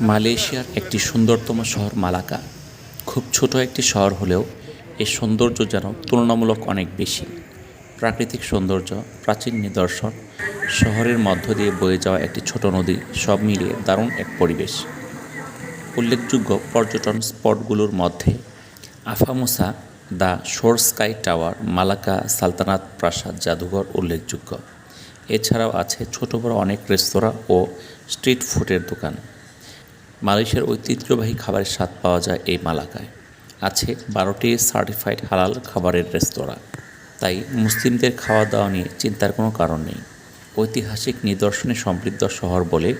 মালয়েশিয়ার একটি সুন্দরতম শহর মালাকা। খুব ছোট একটি শহর হলেও এর সৌন্দর্য যেন তুলনামূলক অনেক বেশি। প্রাকৃতিক সৌন্দর্য, প্রাচীন নিদর্শন, শহরের মধ্য দিয়ে বয়ে যাওয়া একটি ছোট নদী, সব মিলিয়ে দারুণ এক পরিবেশ। উল্লেখযোগ্য পর্যটন স্পটগুলোর মধ্যে আফামুসা the shore sky tower, Malacca সালতানাত প্রাসাদ জাদুঘর উল্লেখযোগ্য। এছাড়াও আছে ছোট বড় অনেক রেস্তোরাঁ ও স্ট্রিট ফুডের দোকান। মালয়েশিয়ার ঐতিহ্যবাহী খাবারের স্বাদ পাওয়া যায় এই মালাকায়। আছে বারোটি সার্টিফাইড হালাল খাবারের রেস্তোরাঁ। তাই মুসলিমদের খাওয়া দাওয়া নিয়ে চিন্তার কোনো কারণ নেই। ঐতিহাসিক নিদর্শনে সমৃদ্ধ শহর বলে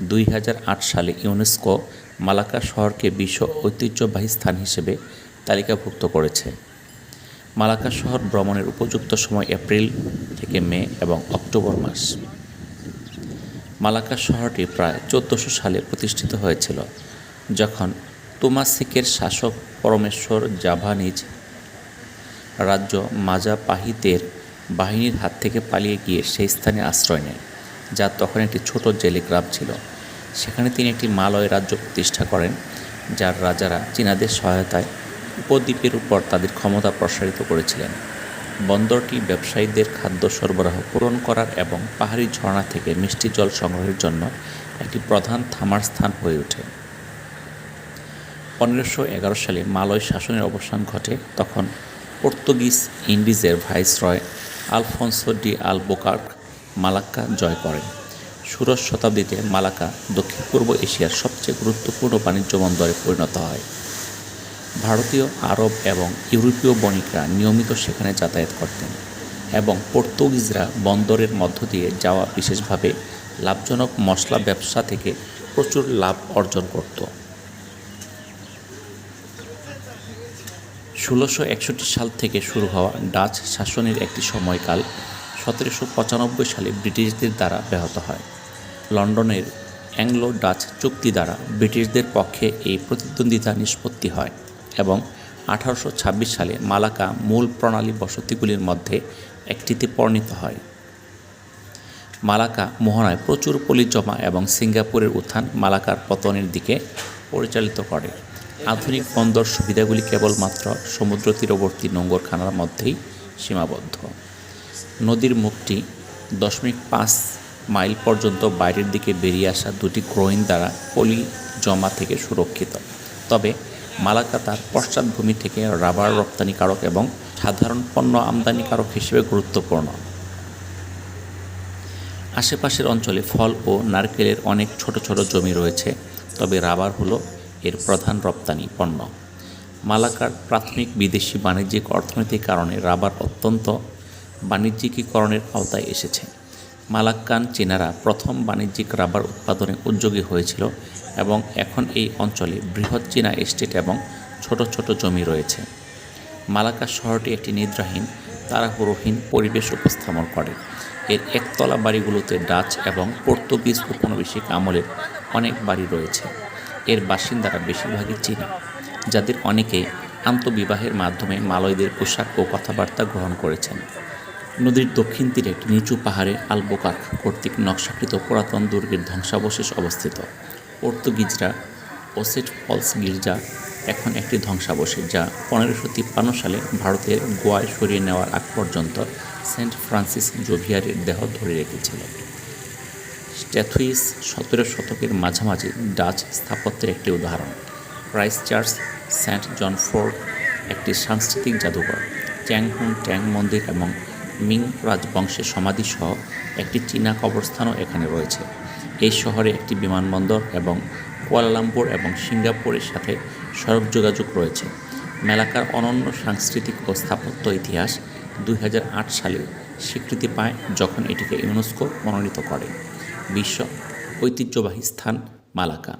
দুই হাজার আট সালে ইউনেস্কো মালাকা শহরকে বিশ্ব ঐতিহ্যবাহী স্থান হিসেবে তালিকাভুক্ত করেছে। মালাকা শহর ভ্রমণের উপযুক্ত সময় এপ্রিল থেকে মে এবং অক্টোবর মাস। মালাকা শহরটি প্রায় চোদ্দোশো সালে প্রতিষ্ঠিত হয়েছিল, যখন তুমাসিকের শাসক পরমেশ্বর জাভানিজ রাজ্য মাজা মাজাপাহিতের বাহিনীর হাত থেকে পালিয়ে গিয়ে সেই স্থানে আশ্রয় নেয় যা তখন একটি ছোট জেলে গ্রাম ছিল। সেখানে তিনি একটি মালয় রাজ্য প্রতিষ্ঠা করেন, যার রাজারা চীনাদের সহায়তায় উপদ্বীপের উপর তাদের ক্ষমতা প্রসারিত করেছিলেন। বন্দরটি ব্যবসায়ীদের খাদ্য সরবরাহ পূরণ করার এবং পাহাড়ি ঝর্ণা থেকে মিষ্টি জল সংগ্রহের জন্য একটি প্রধান থামার স্থান হয়ে ওঠে। পনেরোশো এগারো সালে মালয় শাসনের অবসান ঘটে, তখন পর্তুগিজ ইন্ডিজের viceroy Alfonso de Albuquerque Malacca জয় করেন। ষোড়শ শতাব্দীতে মালাক্কা দক্ষিণ পূর্ব এশিয়ার সবচেয়ে গুরুত্বপূর্ণ বাণিজ্য বন্দরে পরিণত হয়। ভারতীয়, আরব এবং ইউরোপীয় বণিকরা নিয়মিত সেখানে যাতায়াত করতেন এবং পর্তুগিজরা বন্দরের মধ্য দিয়ে যাওয়া বিশেষভাবে লাভজনক মশলা ব্যবসা থেকে প্রচুর লাভ অর্জন করত। ষোলোশো একষট্টি সাল থেকে শুরু হওয়া ডাচ শাসনের একটি সময়কাল সতেরোশো পঁচানব্বই সালে ব্রিটিশদের দ্বারা ব্যাহত হয়। লন্ডনের অ্যাংলো ডাচ চুক্তি দ্বারা ব্রিটিশদের পক্ষে এই প্রতিদ্বন্দ্বিতা নিষ্পত্তি হয়। এবং আঠারোশো ছাব্বিশ সালে মালাকা মূল প্রণালী বসতিগুলির মধ্যে একটিতে পরিণত হয়। মালাকা মোহনায় প্রচুর পলি জমা এবং সিঙ্গাপুরের উত্থান মালাকার পতনের দিকে পরিচালিত করে। আধুনিক বন্দর সুবিধাগুলি কেবলমাত্র সমুদ্র তীরবর্তী নোঙ্গরখানার মধ্যেই সীমাবদ্ধ। নদীর মুখটি দশমিক পাঁচ মাইল পর্যন্ত বাইরের দিকে বেরিয়ে আসা দুটি গ্রোইন দ্বারা পলি জমা থেকে সুরক্ষিত। তবে মালাকা তার পশ্চাৎভূমি থেকে রাবার রপ্তানিকারক এবং সাধারণ পণ্য আমদানিকারক হিসেবে গুরুত্বপূর্ণ। আশেপাশের অঞ্চলে ফল ও নারকেলের অনেক ছোট ছোট জমি রয়েছে, তবে রাবার হলো এর প্রধান রপ্তানি পণ্য। মালাকার প্রাথমিক বিদেশি বাণিজ্যিক অর্থনৈতিক কারণে রাবার অত্যন্ত বাণিজ্যিকীকরণের আওতায় এসেছে। মালাক্কান চীনারা প্রথম বাণিজ্যিক রাবার উৎপাদনে উদ্যোগী হয়েছিল এবং এখন এই অঞ্চলে বৃহৎ চীনা এস্টেট এবং ছোট ছোট জমি রয়েছে। মালাকা শহরটি একটি নিদ্রাহীন, তাড়াহুড়োহীন পরিবেশ উপস্থাপন করে। এর একতলা বাড়িগুলোতে ডাচ এবং পর্তুগিজ উপনিবেশিক আমলের অনেক বাড়ি রয়েছে। এর বাসিন্দারা বেশিরভাগই চীনা, যাদের অনেকে আন্তবিবাহের মাধ্যমে মালয়দের পোশাক ও কথাবার্তা গ্রহণ করেছেন। নদীর দক্ষিণ তীরে একটি নিচু পাহাড়ে আলবোকার কর্তৃক নকশাকৃত পুরাতন দুর্গের ধ্বংসাবশেষ অবস্থিত। পর্তুগিজরা ওসেট ফলস গির্জা এখন একটি ধ্বংসাবশেষ যা পনেরোশো তিপ্পান্ন সালে ভারতের গোয়ায় সরিয়ে নেওয়ার আগ পর্যন্ত সেন্ট ফ্রান্সিস জোভিয়ারের দেহ ধরে রেখেছিল। স্ট্যাথুইস সতেরো শতকের মাঝামাঝি ডাচ স্থাপত্যের একটি উদাহরণ। Christ church, saint John fort একটি সাংস্কৃতিক জাদুঘর, চ্যাংহুন ট্যাং মন্দির এবং মিং রাজবংশের সমাধিসহ একটি চীনা কবরস্থানও এখানে রয়েছে। এই শহরে একটি বিমানবন্দর এবং কুয়ালালামপুর এবং সিঙ্গাপুরের সাথে সড়ক যোগাযোগ রয়েছে। মেলাকার অনন্য সাংস্কৃতিক ও স্থাপত্য ইতিহাস দুই হাজার আট সালে স্বীকৃতি পায় যখন এটিকে ইউনেস্কো মনোনীত করে। বিশ্ব ঐতিহ্যবাহী স্থান মালাকা।